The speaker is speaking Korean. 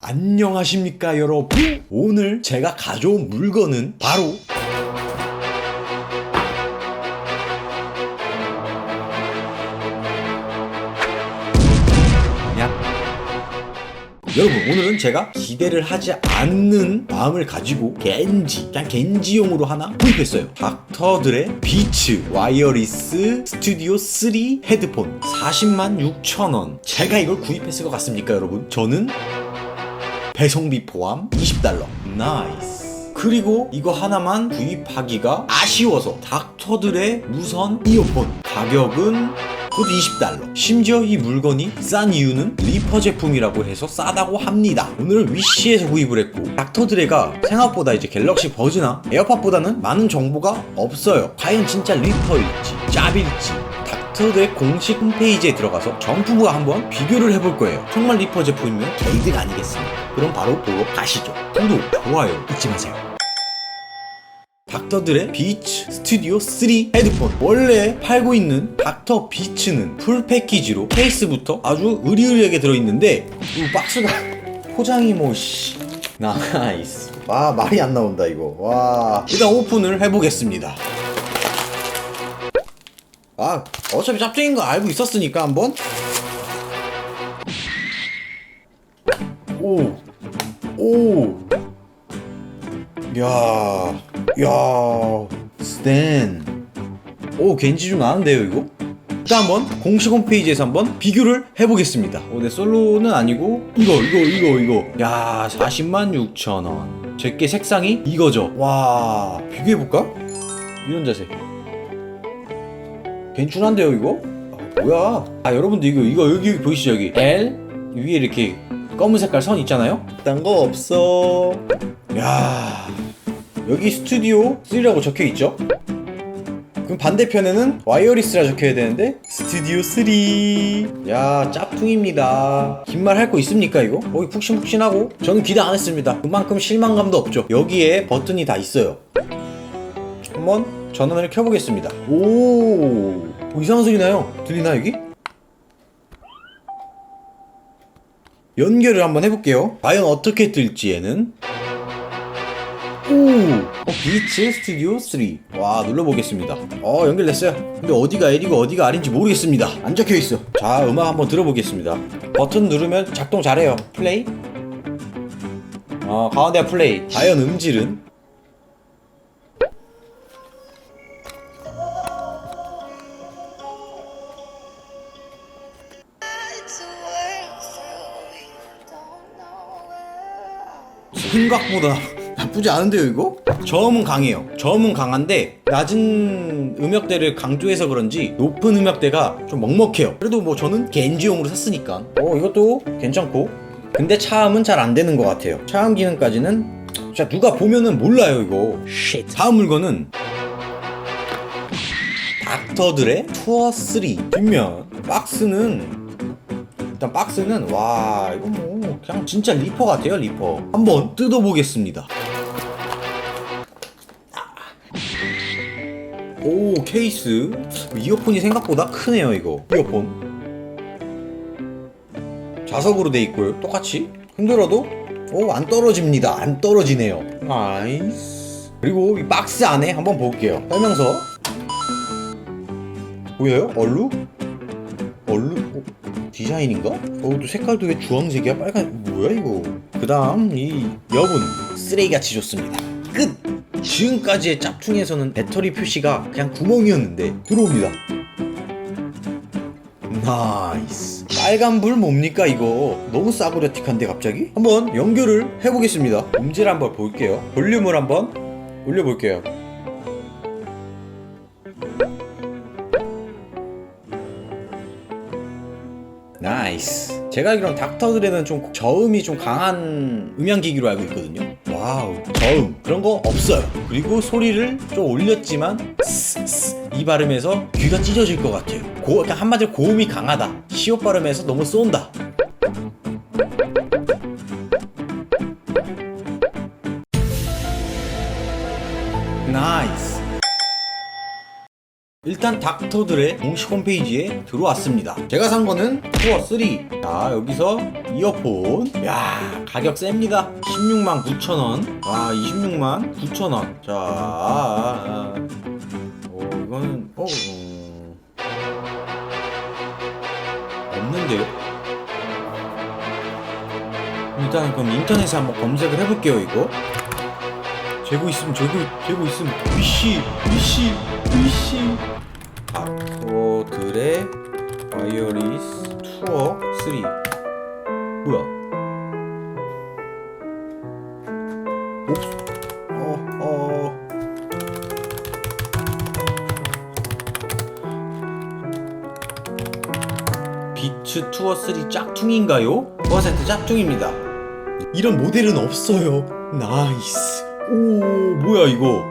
안녕하십니까 여러분 오늘 제가 가져온 물건은 바로 야. 여러분 오늘은 제가 기대를 하지 않는 마음을 가지고 겐지 그냥 겐지용으로 하나 구입했어요 닥터들의 비츠 와이어리스 스튜디오 3 헤드폰 40만 6천원 제가 이걸 구입했을 것 같습니까 여러분? 저는 배송비 포함 20달러. 나이스. 그리고 이거 하나만 구입하기가 아쉬워서 닥터들의 무선 이어폰 가격은 그것도 20달러. 심지어 이 물건이 싼 이유는 리퍼 제품이라고 해서 싸다고 합니다. 오늘은 위시에서 구입을 했고 닥터드레가 생각보다 이제 갤럭시 버즈나 에어팟보다는 많은 정보가 없어요. 과연 진짜 리퍼일지 짭일지 닥터드의 공식 홈페이지에 들어가서 정품과 한번 비교를 해볼 거예요. 정말 리퍼 제품이면 개이득 아니겠습니까? 그럼 바로 보러 가시죠. 구독, 좋아요 잊지 마세요. 닥터들의 비츠 스튜디오 3 헤드폰 원래 팔고 있는 닥터 비츠는 풀 패키지로 케이스부터 아주 의리의리하게 들어있는데 이 박스가 포장이 뭐 씨 나이스 와 말이 안 나온다 이거 와 일단 오픈을 해보겠습니다 아 어차피 짭짤인 거 알고 있었으니까 한번 오 오. 야, 야, 스탠. 오, 겐지 좀 나는데요, 이거? 일단 한번 공식 홈페이지에서 한번 비교를 해보겠습니다. 오, 내 솔로는 아니고 이거, 이거, 이거, 이거. 야, 40만 6천 원. 제게 색상이 이거죠. 와, 비교해볼까? 이런 자세. 괜찮은데요, 이거? 아, 뭐야? 아, 여러분들 이거, 이거 여기 보이시죠, 여기 L 위에 이렇게 검은 색깔 선 있잖아요? 딴 거 없어. 야, 여기 스튜디오 3라고 적혀 있죠? 그럼 반대편에는 와이어리스라 적혀야 되는데 스튜디오 3. 야, 짭퉁입니다. 긴 말 할 거 있습니까 이거? 거기 푹신푹신하고 저는 기대 안 했습니다. 그만큼 실망감도 없죠. 여기에 버튼이 다 있어요. 한번 전원을 켜보겠습니다. 오, 오 이상한 소리 나요. 들리나 여기? 연결을 한번 해볼게요. 과연 어떻게 뜰지에는 오, 어, 비츠 스튜디오 3. 와, 눌러보겠습니다. 어, 연결됐어요. 근데 어디가 L이고 어디가 R인지 모르겠습니다. 안 적혀 있어. 자, 음악 한번 들어보겠습니다. 버튼 누르면 작동 잘해요. 플레이. 어, 가운데가 플레이. 과연 음질은? 생각보다 나쁘지 않은데요 이거? 저음은 강해요. 저음은 강한데 낮은 음역대를 강조해서 그런지 높은 음역대가 좀 먹먹해요. 그래도 뭐 저는 겐지용으로 샀으니까. 어 이것도 괜찮고. 근데 차음은 잘 안 되는 것 같아요. 차음 기능까지는 자 누가 보면은 몰라요 이거. 다음 물건은 닥터들의 투어 3 뒷면. 박스는 일단 박스는 와 이거 뭐 그냥 진짜 리퍼 같아요 리퍼. 한번 뜯어보겠습니다. 오 케이스. 이어폰이 생각보다 크네요 이거. 이어폰. 자석으로 돼 있고요. 똑같이. 흔들어도 오 안 떨어집니다. 안 떨어지네요. 나이스. 그리고 이 박스 안에 한번 볼게요. 설명서. 보여요? 얼룩? 어, 디자인인가? 어, 또 색깔도 왜 주황색이야? 빨간 뭐야 이거? 그 다음 이 여분 쓰레기같이 좋습니다. 끝. 지금까지의 짭퉁에서는 배터리 표시가 그냥 구멍이었는데 들어옵니다. 나이스. 빨간 불 뭡니까 이거? 너무 싸구려틱한데 갑자기? 한번 연결을 해보겠습니다. 음질 한번 볼게요. 볼륨을 한번 올려볼게요. 나이스. 제가 알기로는 닥터들에는 좀 저음이 좀 강한 음향기기로 알고 있거든요. 와우, 저음 그런 거 없어요. 그리고 소리를 좀 올렸지만 이 발음에서 귀가 찢어질 것 같아요. 고, 그러니까 한마디로 고음이 강하다. 시옷 발음에서 너무 쏜다. 일단 닥터들의 공식 홈페이지에 들어왔습니다. 제가 산 거는 투어 3. 자, 여기서 이어폰. 야, 가격 셉니다. 16만 9천 원. 와, 26만 9천 원. 자, 아, 아. 어, 이거는 어, 음. 없는데요? 일단 그럼 인터넷에 한번 검색을 해볼게요 이거 재고 있으면 재고 재고 있으면 위시 위시 위시 아토들의 바이오리스 투어 3 뭐야 없 어어 비츠 투어 3 짝퉁인가요? 5% 짝퉁입니다. 이런 모델은 없어요. 나이스. 오, 뭐야 이거?